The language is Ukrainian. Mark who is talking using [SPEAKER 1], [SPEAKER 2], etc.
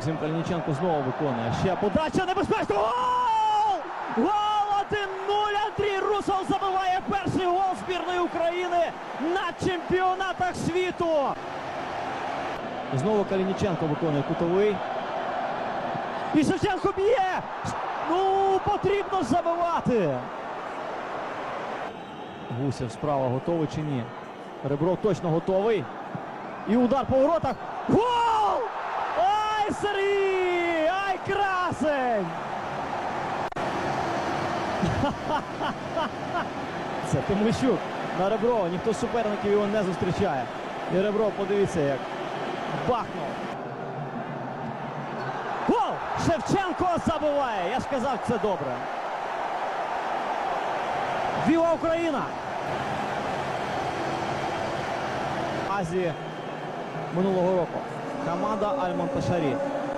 [SPEAKER 1] Максим Калініченко знову виконує. Ще подача небезпечна. Гол! Гол 1-0. Андрій Русов забиває перший гол збірної України на чемпіонатах світу. Знову Калініченко виконує кутовий. І Шевченко б'є! Ну, потрібно забивати. Гусєв справа готовий чи ні? Ребров точно готовий. І удар по воротах. Гол! Красень! Це Тимощук на Реброва. Ніхто з суперників його не зустрічає. І Ребров, подивіться, як бахнув. Гол! Шевченко забиває. Я ж казав, це добре. Віва Україна! Азії минулого року. Команда Аль-Монташарі.